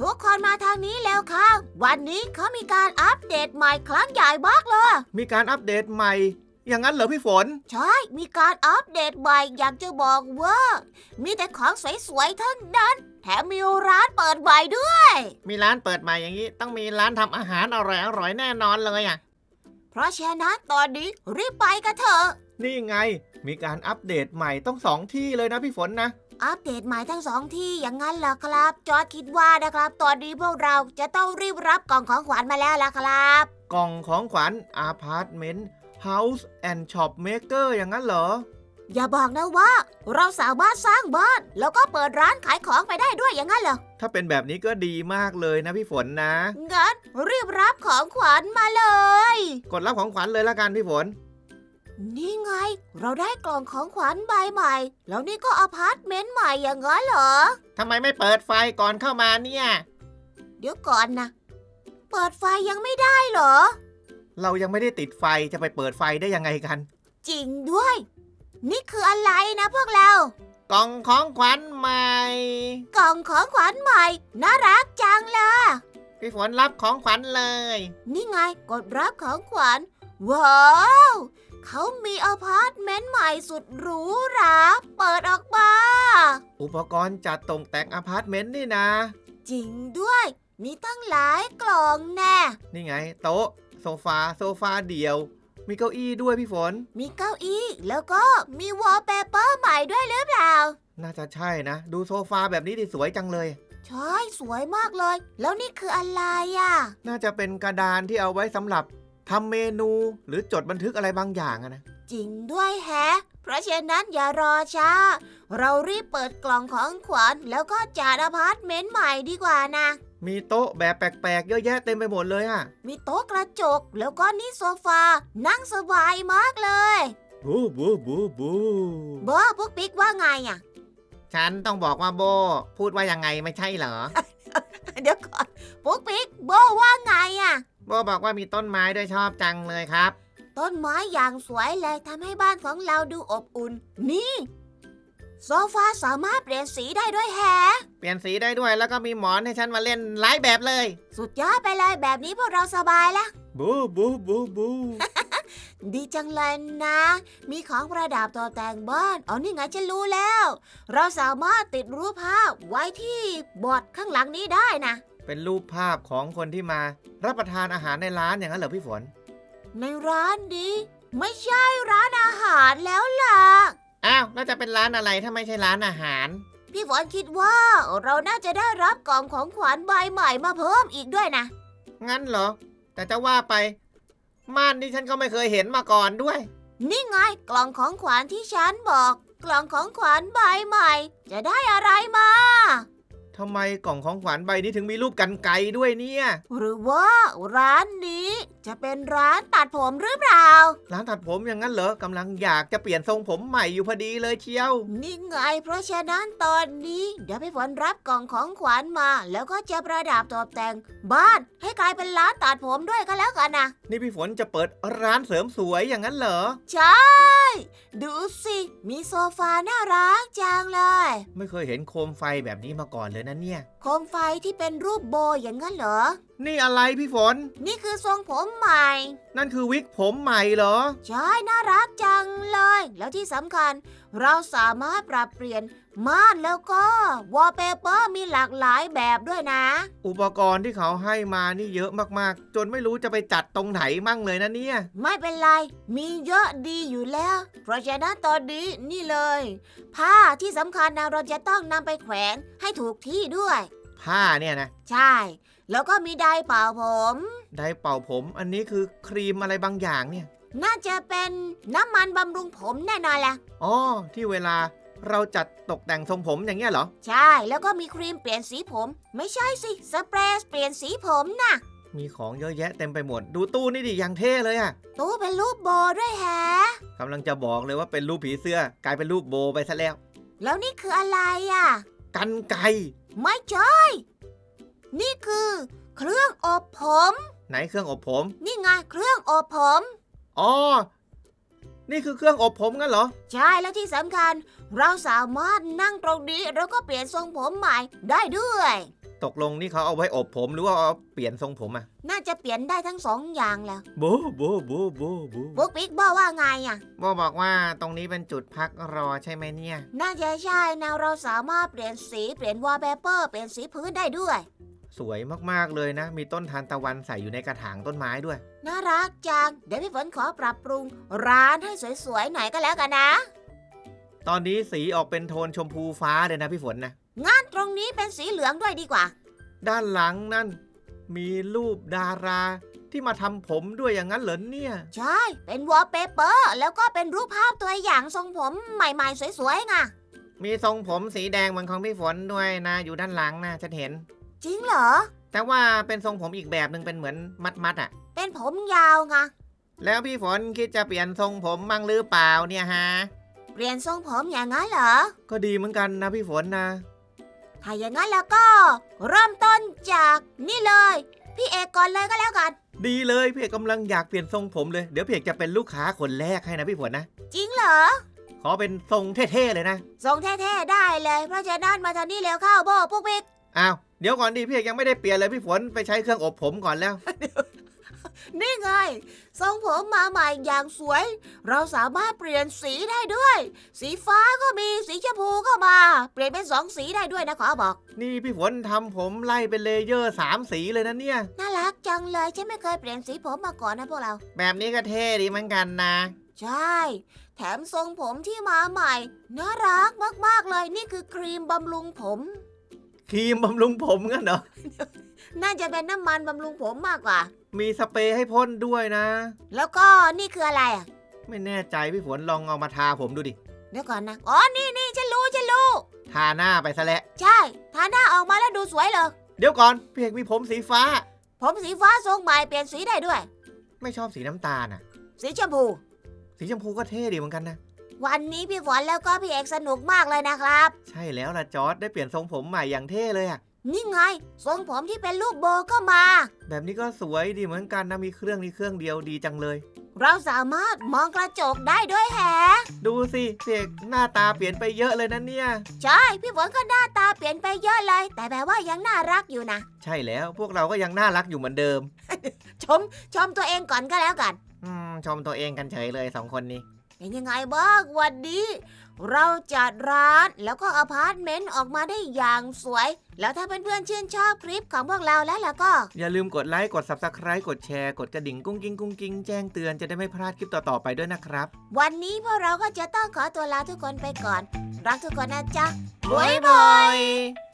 ทุกคนมาทางนี้แล้วค่ะ วันนี้เขามีการอัปเดตใหม่ครั้งใหญ่มากเลย มีการอัปเดตใหม่ อย่างนั้นเหรอพี่ฝน ใช่ มีการอัปเดตใหม่อยากจะบอกว่า มีแต่ของสวยๆทั้งนั้น แถมมีร้านเปิดใหม่ด้วย มีร้านเปิดใหม่อย่างนี้ ต้องมีร้านทำอาหารอร่อยอร่อยๆแน่นอนเลยอะ เพราะฉะนั้นตอนนี้รีบไปกันเถอะ นี่ไง มีการอัปเดตใหม่ต้องสองที่เลยนะพี่ฝนนะ อัปเดตใหม่ทั้งสองที่อย่างนั้นเหรอครับ จอร์ดคิดว่านะครับ ตอนนี้พวกเราจะต้องรีบรับกล่องของขวัญมาแล้วล่ะครับ กล่องของขวัญอาพาร์ตเมนต์เฮาส์แอนด์ช็อปเมเกอร์อย่างนั้นเหรอ อย่าบอกนะว่า เราสามารถสร้างบ้าน แล้วก็เปิดร้านขายของไปได้ด้วยอย่างนั้นเหรอ ถ้าเป็นแบบนี้ก็ดีมากเลยนะพี่ฝนนะ งั้นรีบรับของขวัญมาเลย กดรับของขวัญเลยละกันพี่ฝน นี่ไง เราได้กล่องของขวัญใบใหม่ แล้วนี่ก็อพาร์ตเมนต์ใหม่อย่างนั้นเหรอ ทำไมไม่เปิดไฟก่อนเข้ามาเนี่ย เดี๋ยวก่อนนะ เปิดไฟยังไม่ได้เหรอ เรายังไม่ได้ติดไฟจะไปเปิดไฟได้ยังไงกัน จริงด้วย นี่คืออะไรนะพวกเรา กล่องของขวัญใหม่ กล่องของขวัญใหม่ น่ารักจังเลยพี่ฝนรับของขวัญเลย นี่ไงกดรับของขวัญ ว้าว เขามีอพาร์ตเมนต์ใหม่สุดหรูหรา เปิดออกมา อุปกรณ์จัดตกแต่งอพาร์ตเมนต์นี่นะ จริงด้วย มีตั้งหลายกล่องแน่ นี่ไง โต๊ะ โซฟา โซฟาเดี่ยว มีเก้าอี้ด้วยพี่ฝน มีเก้าอี้ แล้วก็มีวอลเปเปอร์ใหม่ด้วยหรือเปล่า น่าจะใช่นะ ดูโซฟาแบบนี้ดิสวยจังเลย ใช่ สวยมากเลย แล้วนี่คืออะไรอะ น่าจะเป็นกระดานที่เอาไว้สำหรับ ทำเมนูหรือจดบันทึกอะไรบางอย่างอะนะ จริงด้วยแฮะ เพราะฉะนั้นอย่ารอช้า เรารีบเปิดกล่องของขวัญแล้วก็จัดอพาร์ตเมนต์ใหม่ดีกว่านะ มีโต๊ะแบบแปลกๆ เยอะแยะเต็มไปหมดเลยอะมีโต๊ะกระจกแล้วก็นี่โซฟา นั่งสบายมากเลยบูบูบูบูโบอพวกปิ๊กว่าไงอะฉันต้องบอกว่าโบ พูดว่ายังไงไม่ใช่เหรอ เดี๋ยวก่อนปุ๊กปิ๊กโบว่าไงอะ โบบอกว่ามีต้นไม้ด้วยชอบจังเลยครับ ต้นไม้อย่างสวยเลยทำให้บ้านของเราดูอบอุ่น นี่ โซฟาสามารถเปลี่ยนสีได้ด้วยแฮะเปลี่ยนสีได้ด้วยแล้วก็มีหมอนให้ฉันมาเล่นหลายแบบเลย สุดยอดไปเลยแบบนี้พวกเราสบายละบูบูบูบู ดีจังเลยนะ มีของประดับตกแต่งบ้านอ๋อนี่ไงฉันรู้แล้ว เราสามารถติดรูปภาพไว้ที่บอร์ดข้างหลังนี้ได้นะ เป็นรูปภาพของคนที่มารับประทานอาหารในร้านอย่างนั้นเหรอพี่ฝน ในร้านนี้ไม่ใช่ร้านอาหารแล้วล่ะ อ้าวแล้วจะเป็นร้านอะไรถ้าไม่ใช่ร้านอาหาร พี่ฝนคิดว่าเราน่าจะได้รับกล่องของขวัญใบใหม่มาเพิ่มอีกด้วยนะ งั้นเหรอ แต่จะว่าไป ม่านที่ฉันก็ไม่เคยเห็นมาก่อนด้วย นี่ไงกล่องของขวัญที่ฉันบอก กล่องของขวัญใบใหม่ จะได้อะไรมา ทำไมกล่องของขวัญใบนี้ถึงมีรูปกันไกรด้วยเนี่ย หรือว่าร้านนี้จะเป็นร้านตัดผมหรือเปล่า ร้านตัดผมอย่างนั้นเหรอกำลังอยากจะเปลี่ยนทรงผมใหม่อยู่พอดีเลยเชียว นี่ไงเพราะฉะนั้นตอนนี้เดี๋ยวพี่ฝนรับกล่องของขวัญมา แล้วก็จะประดับตกแต่งบ้านให้กลายเป็นร้านตัดผมด้วยก็แล้วกันนะ นี่พี่ฝนจะเปิดร้านเสริมสวยอย่างนั้นเหรอ ใช่ ดูสิ มีโซฟาน่ารักจังเลย ไม่เคยเห็นโคมไฟแบบนี้มาก่อนเลยนะเนี่ย โคมไฟที่เป็นรูปโบอย่างนั้นเหรอ นี่อะไรพี่ฝน นี่คือทรงผมใหม่ นั่นคือวิกผมใหม่เหรอ ใช่ น่ารักจังเลย แล้วที่สำคัญ เราสามารถปรับเปลี่ยน ม่านแล้วก็วอลเปเปอร์มีหลากหลายแบบด้วยนะ อุปกรณ์ที่เขาให้มานี่เยอะมากๆ จนไม่รู้จะไปจัดตรงไหนมั่งเลยนะเนี่ย ไม่เป็นไร มีเยอะดีอยู่แล้ว เพราะฉะนั้นตอนนี้นี่เลย ผ้าที่สำคัญนะเราจะต้องนำไปแขวนให้ถูกที่ด้วย ผ้าเนี่ยนะ ใช่ แล้วก็มีไดร์เป่าผมได้เป่าผม อันนี้คือครีมอะไรบางอย่างเนี่ย น่าจะเป็นน้ำมันบำรุงผมแน่นอนแหละอ๋อที่เวลา เราจัดตกแต่งทรงผมอย่างเงี้ยเหรอ ใช่ แล้วก็มีครีมเปลี่ยนสีผม ไม่ใช่สิสเปรย์เปลี่ยนสีผมนะมีของเยอะแยะเต็มไปหมด ดูตู้นี่ดิยังเท่เลยอะตู้เป็นรูปโบด้วยแฮะกำลังจะบอกเลยว่าเป็นรูปผีเสื้อ กลายเป็นรูปโบไปซะแล้ว แล้วนี่คืออะไรอะ กันไกรไม่ใช่ นี่คือ เครื่องอบผม ไหนเครื่องอบผม นี่ไงเครื่องอบผม อ๋อ นี่คือเครื่องอบผมงั้นเหรอ ใช่แล้วที่สำคัญ เราสามารถนั่งตรงนี้แล้วก็เปลี่ยนทรงผมใหม่ได้ด้วย ตกลงนี่เขาเอาไว้อบผมหรือว่าเอาเปลี่ยนทรงผมอะน่าจะเปลี่ยนได้ทั้งสองอย่างแหล้วโบโบโบโบโบปุ๊กปิ๊กบอกว่าไงอะโบบอกว่าตรงนี้เป็นจุดพักรอใช่ไหมเนี่ย น่าจะใช่นะเราสามารถเปลี่ยนสีเปลี่ยนวอลเปเปอร์เปลี่ยนสีพื้นได้ด้วย สวยมากๆเลยนะ มีต้นทานตะวันใส่อยู่ในกระถางต้นไม้ด้วย น่ารักจัง เดี๋ยวพี่ฝนขอปรับปรุง ร้านให้สวยๆหน่อยก็แล้วกันนะ ตอนนี้สีออกเป็นโทนชมพูฟ้าเลยนะพี่ฝนนะงั้นตรงนี้เป็นสีเหลืองด้วยดีกว่า ด้านหลังนั่น มีรูปดาราที่มาทำผมด้วยอย่างนั้นเหรอเนี่ย ใช่ เป็นวอลเปเปอร์แล้วก็เป็นรูปภาพตัวอย่างทรงผมใหม่ๆ สวยๆไงมีทรงผมสีแดงเหมือนของพี่ฝนด้วยนะ อยู่ด้านหลังนะฉันเห็น จริงเหรอ แต่ว่าเป็นทรงผมอีกแบบหนึ่งเป็นเหมือนมัดมัดๆอะเป็นผมยาวไงแล้วพี่ฝนคิดจะเปลี่ยนทรงผมมั่งหรือเปล่าเนี่ยฮะ เปลี่ยนทรงผมอย่างนั้นเหรอ ก็ดีเหมือนกันนะพี่ฝนนะ ถ้าอย่างนั้นแล้วก็ เริ่มต้นจากนี่เลย พี่เอกก่อนเลยก็แล้วกัน ดีเลยพี่เอกกำลังอยากเปลี่ยนทรงผมเลยเดี๋ยวพี่เอกจะเป็นลูกค้าคนแรกให้นะพี่ฝนนะ จริงเหรอ ขอเป็นทรงเท่ๆเลยนะ ทรงเท่ๆได้เลย เพราะฉะนั้นมาทางนี้เร็วเข้าโบปุ๊กปิ๊ก อ้าวเดี๋ยวก่อนดิพี่เอกยังไม่ได้เปลี่ยนเลยพี่ฝนไปใช้เครื่องอบผมก่อนแล้ว นี่ไงทรงผมมาใหม่อย่างสวย เราสามารถเปลี่ยนสีได้ด้วย สีฟ้าก็มีสีชมพูก็มา เปลี่ยนเป็นสองสีได้ด้วยนะขอบอก นี่พี่ฝนทำผมไล่เป็นเลเยอร์สามสีเลยนะเนี่ย น่ารักจังเลยฉันไม่เคยเปลี่ยนสีผมมาก่อนนะพวกเรา แบบนี้ก็เท่ดีเหมือนกันนะ ใช่ แถมทรงผมที่มาใหม่ น่ารักมากๆเลยนี่คือครีมบำรุงผม ครีมบำรุงผมกันเหรอ น่าจะเป็นน้ำมันบำรุงผมมากกว่า มีสเปรย์ให้พ่นด้วยนะ แล้วก็นี่คืออะไรอะ ไม่แน่ใจพี่ฝนลองเอามาทาผมดูดิ เดี๋ยวก่อนนะ อ๋อ นี่นี่ฉันรู้ฉันรู้ ทาหน้าไปซะแล้วใช่ ทาหน้าออกมาแล้วดูสวยเลย เดี๋ยวก่อนพี่เอกมีผมสีฟ้า ผมสีฟ้าทรงใหม่เปลี่ยนสีได้ด้วย ไม่ชอบสีน้ำตาลอะ สีชมพู สีชมพูก็เท่ดีเหมือนกันนะ วันนี้พี่ฝนแล้วก็พี่เอกสนุกมากเลยนะครับ ใช่แล้วล่ะจอร์ดได้เปลี่ยนทรงผมใหม่อย่างเท่เลยอะนี่ไง ทรงผมที่เป็นรูปโบก็มา แบบนี้ก็สวยดีเหมือนกันนะมีเครื่องนี้เครื่องเดียวดีจังเลย เราสามารถมองกระจกได้ด้วยแฮะดูสิพี่เอกหน้าตาเปลี่ยนไปเยอะเลยนะเนี่ย ใช่ พี่ฝนก็หน้าตาเปลี่ยนไปเยอะเลย แต่แบบว่ายังน่ารักอยู่นะ ใช่แล้วพวกเราก็ยังน่ารักอยู่เหมือนเดิม ชม ชมตัวเองก่อนก็แล้วกัน อืมชมตัวเองกันเฉยเลยสองคนนี้ เป็นยังไงบ้างวันนี้ เราจัดร้านแล้วก็อพาร์ตเมนต์ออกมาได้อย่างสวย แล้วถ้าเพื่อนๆชื่นชอบคลิปของพวกเราแล้วล่ะก็ อย่าลืมกดไลค์กด subscribe กดแชร์กดกระดิ่งกุ้งกิ้งกุ้งกิ้งแจ้งเตือนจะได้ไม่พลาดคลิปต่อๆไปด้วยนะครับ วันนี้พวกเราก็จะต้องขอตัวลาทุกคนไปก่อน รักทุกคนนะจ๊ะบ๊ายบาย